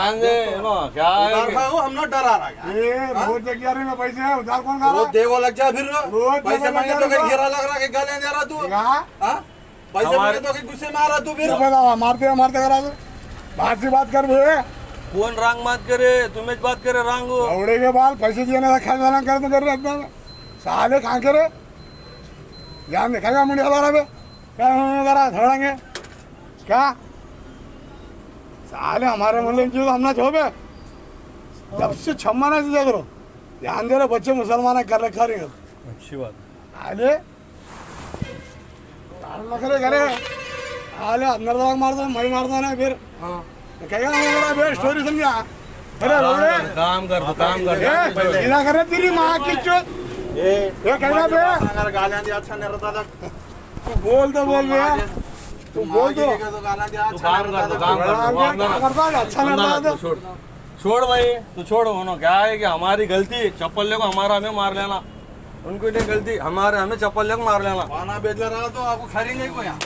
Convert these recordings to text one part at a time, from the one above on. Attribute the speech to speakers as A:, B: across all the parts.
A: हम ना डरा रहा है।
B: ये रोज ग्यारह में पैसे है उधार कौन खा
A: रोज देवो लग जा फिर।
B: रोज
A: पैसे मांगे तो कहीं घेरा लग रहा है कि दे रहा तू।
B: हाँ?
A: पैसे मांगे तो कहीं गुस्से में आ रहा तू फिर।
B: है मारते मारते करा दो। बात से बात कर बे
C: कौन रांग बात करे? तुम्हें बात करे रांग
B: के बाल पैसे दिए ना खाने वाला कर तो कर रहे हैं साले कहाँ करे ध्यान देखेगा मुंडिया वाला बे क्या करा छोड़ेंगे क्या? साले हमारे मतलब जो हमने छोपे जब से छम्मा ना दिया करो ध्यान दे रहे बच्चे मुसलमान कर रखा रहे
C: अच्छी बात।
B: आले नखरे करे। आले अंदर जाग मारतो मई मारतो ना फिर।
A: हाँ।
B: काय का बे स्टोरी समझा अरे रोडे।
C: काम कर तू काम कर।
B: ए सीधा करे तेरी माँ की चोट
A: ये
B: ये कहना बे
A: गालियां दिया अच्छा नहीं रहता
B: बोल तो बोल बे।
A: अच्छा
B: अच्छा
C: तो। छोड़। भाई तू छोड़। उन्होंने क्या है कि हमारी गलती चप्पल ले को हमारा हमें मार लेना। उनको नहीं गलती हमारे हमें चप्पल ले को मार लेना।
A: खाना बेच रहा तो आपको खा नहीं को यहाँ।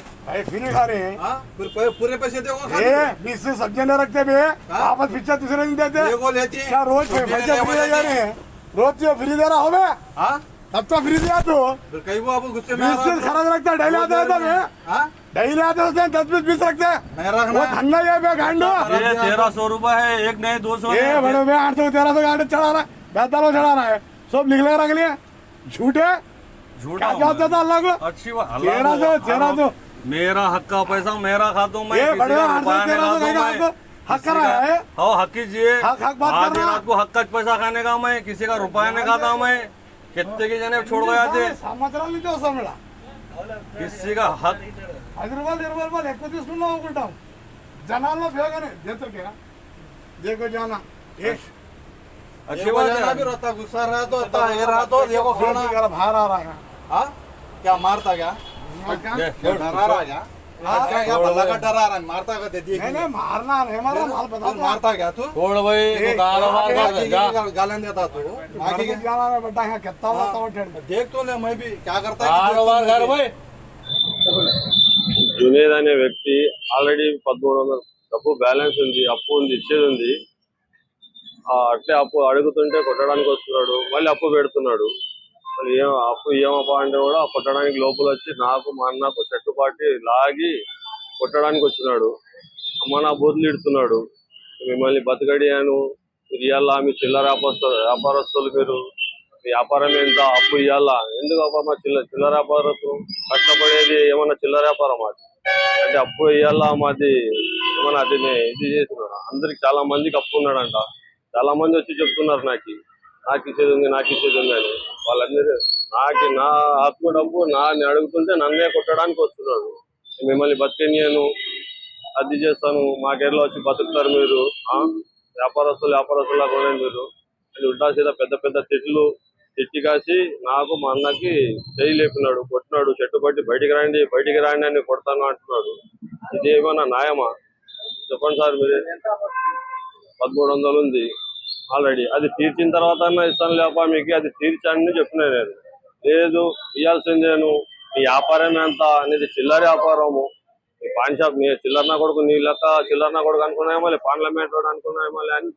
B: नहीं खा रहे हैं।
A: पूरे पैसे
B: दे सब्ज़ियाँ रखते देते। रोज पैसे फ्री दे
A: हैं?
B: तो फ्री दे रहा हो? तब तो फ्री दिया तू
A: फिर कहीं वो आपको गुस्से में
B: बीस
A: है।
B: खराब रखता डेली आता है। तब
A: हाँ?
B: डेली आते होते हैं दस बीस बीस रखते हैं। वो धंधा ये
C: ये तेरह सौ रुपए है एक नहीं दो सौ
B: ये बड़े बे आठ सौ तेरह सौ गाड़ी चढ़ा रहा है। बेहतर चढ़ा रहा है। सब लिख ले रख लिए। झूठे।
C: झूठा
B: क्या जवाब देता अल्लाह को
C: अच्छी बात
B: तेरह सौ तेरह सौ।
C: मेरा हक का पैसा मेरा खाता हूँ मैं
B: ये
C: किसी
B: बड़े आठ सौ तेरह सौ
C: खाता हूँ मैं।
B: आपको। हक कर रहा है।
C: हाँ हक कीजिए।
B: हक- हक बात कर रहा।
C: रात को हक का पैसा खाने का मैं किसी का रुपया नहीं खाता मैं। कितने की जने छोड़ गया थे
B: సంవత్సరాల నుంచి వస్తాం ఇక్కడ
C: किसी का हक
B: పది రూపాయలు ఇరవై రూపాయలు ఎక్కువ తీసుకున్నాం అనుకుంటాం జనాల్లో బేగానే దేతకే దేకో జానా ఏ
C: अच्छी
A: ये
C: बात
A: वजह
C: है
A: भी रहता गुस्सा रहा तो रहता ये रहा तो देखो खाना
B: खाना बाहर आ रहा है
A: हाँ क्या मारता क्या
C: दे, छोड़,
A: डरा रहा क्या क्या क्या भला का डरा रहा है मारता का दे दिए
B: नहीं नहीं मारना नहीं मारना माल बता
A: तू मारता क्या
D: జునేద్ అనే వ్యక్తి ఆల్రెడీ పదమూడు వందల డబ్బు బ్యాలెన్స్ ఉంది అప్పు ఉంది ఇచ్చేది ఉంది. అట్లే అప్పు అడుగుతుంటే కొట్టడానికి వస్తున్నాడు మళ్ళీ అప్పు పెడుతున్నాడు. ఏం అప్పు ఏమప్పా అంటే కూడా కొట్టడానికి లోపల వచ్చి నాకు మా అన్నకు చెట్టు పాటి లాగి కొట్టడానికి వచ్చినాడు. అమ్మ నా బూతులు ఇడుతున్నాడు. మిమ్మల్ని బతకడియాను మీరు ఇవ్వాలా మీ చిల్లర వ్యాపారస్తు వ్యాపారస్తులు మీరు. వ్యాపారం ఎంత? అప్పు ఇవ్వాలా ఎందుకు అబ్బా మా చిల్లర చిల్లర వ్యాపారస్తు కష్టపడేది ఏమన్నా చిల్లర వ్యాపారం అది? అంటే అప్పు ఇవ్వాలా మాది. ఏమన్నా అది ఇది చేస్తున్నాడు? అందరికి చాలా మందికి అప్పు ఉన్నాడంట. చాలా మంది వచ్చి చెప్తున్నారు నాకు. నాకు ఇచ్చేది ఉంది నాకు ఇచ్చేది ఉంది అని. వాళ్ళందరూ నాకు నా హక్కు డబ్బు నా అడుగుతుంటే నన్నే కొట్టడానికి వస్తున్నాడు మిమ్మల్ని బతికనియను అది చేస్తాను మాకేర్లో వచ్చి బతుకుతారు మీరు వ్యాపారస్తులు వ్యాపారస్తులా కూడా మీరు. అని ఉల్టా పెద్ద పెద్ద తిట్లు తిట్టి కాసి నాకు మా అన్నకి చేయి లేపినాడు కొట్టినాడు చెట్టు పట్టి బయటికి రాయండి బయటికి రాయండి అని కొడతాను అంటున్నాడు. ఇది ఏమైనా న్యాయమా? చెప్పండి సార్ మీరు. పదమూడు వందలు ఉంది. ఆల్రెడీ. అది తీర్చిన తర్వాత ఇస్తాను లేపా మీకు అది తీర్చండి చెప్పిన నేను. లేదు ఇవ్వాల్సిందేను నీ వ్యాపారం ఎంత అనేది చిల్లర వ్యాపారము. నీ పాన్ షాప్ నీ చిల్లర కొడుకు నీ లెక్క చిల్లర కొడుకు అనుకున్నాయేమో లే పాన్ల మేటోడు అనుకున్నాయేమో అని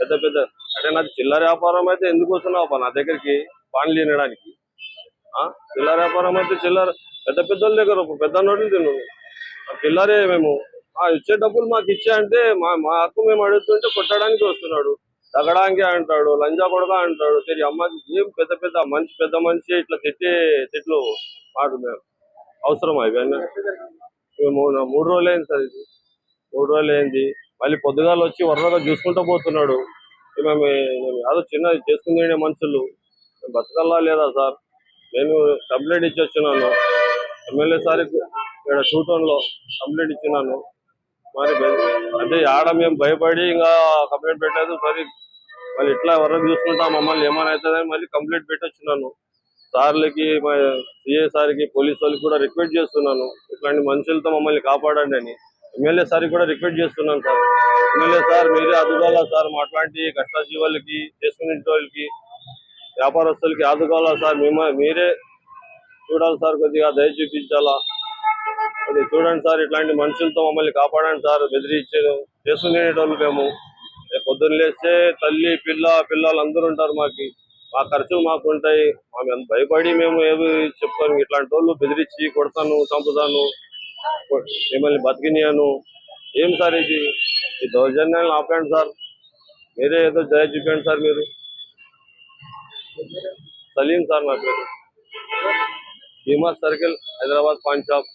D: పెద్ద పెద్ద. అంటే నాది చిల్లర వ్యాపారం అయితే ఎందుకు వస్తున్నావు నా దగ్గరికి? పాన్లు తినడానికి. ఆ? చిల్లర వ్యాపారం అయితే చిల్లర. పెద్ద పెద్దల దగ్గర ఒక పెద్ద నోట్లు తిను ఆ చిల్లరే మేము ఆ ఇచ్చే డబ్బులు మాకు ఇచ్చే అంటే మా మా హక్కు మేము అడుగుతుంటే కొట్టడానికి వస్తున్నాడు. తగ్గడానికి అంటాడు లంజా కొడక అంటాడు. తిరిగి అమ్మకి ఏం పెద్ద పెద్ద మనిషి పెద్ద మనిషి ఇట్లా తిట్టే తిట్లు మాట మేము. అవసరం ఇవన్నీ మూడు మూడు రోజులు అయింది సార్ ఇది. మూడు రోజులు అయింది మళ్ళీ పొద్దుగాల వచ్చి వరదగా చూసుకుంటూ పోతున్నాడు. మేము మేము ఏదో చిన్న చేసుకునే మనుషులు. బతకల్లా లేదా సార్? నేను కంప్లైంట్ ఇచ్చి వచ్చినాను. ఎమ్మెల్యే సార్ ఇక్కడ షూటౌన్లో కంప్లైంట్ ఇచ్చినాను. మరి అంటే ఆడ మేము భయపడి ఇంకా కంప్లైంట్ పెట్టలేదు. సరే మళ్ళీ ఇట్లా వరకు చూసుకుంటా మమ్మల్ని ఏమైనా అవుతుందని మళ్ళీ కంప్లైంట్ పెట్టొచ్చున్నాను సార్లకి సిఏ సార్కి పోలీస్ వాళ్ళకి కూడా రిక్వెస్ట్ చేస్తున్నాను. ఇట్లాంటి మనుషులతో మమ్మల్ని కాపాడండి అని. ఎమ్మెల్యే సార్కి కూడా రిక్వెస్ట్ చేస్తున్నాను సార్. ఎమ్మెల్యే సార్ మీరే ఆదుకోవాలా సార్ మా అట్లాంటి కష్టజీవులకి చేసుకునే వాళ్ళకి వ్యాపారస్తులకి ఆదుకోవాలా సార్. మేము మీరే చూడాలి సార్ కొద్దిగా దయ చూపించాలా? అది చూడండి సార్ ఇట్లాంటి మనుషులతో మమ్మల్ని కాపాడండి సార్ బెదిరించారు. చేసుకునేటోళ్ళు మేము. పొద్దున్న లేస్తే తల్లి పిల్ల పిల్లలు అందరూ ఉంటారు మాకి. మా ఖర్చులు మాకు ఉంటాయి. మేము ఎంత భయపడి మేము ఏవి చెప్తాను ఇట్లాంటి వాళ్ళు బెదిరించి కొడతాను చంపుతాను. మిమ్మల్ని బతికినాను ఏం సార్ ఇది? ఈ దౌర్జన్యాన్ని ఆపండి సార్. మీరే ఏదో దయ చూపండి సార్ మీరు. సలీం సార్ నా పేరు. Bheema circle Hyderabad paan shop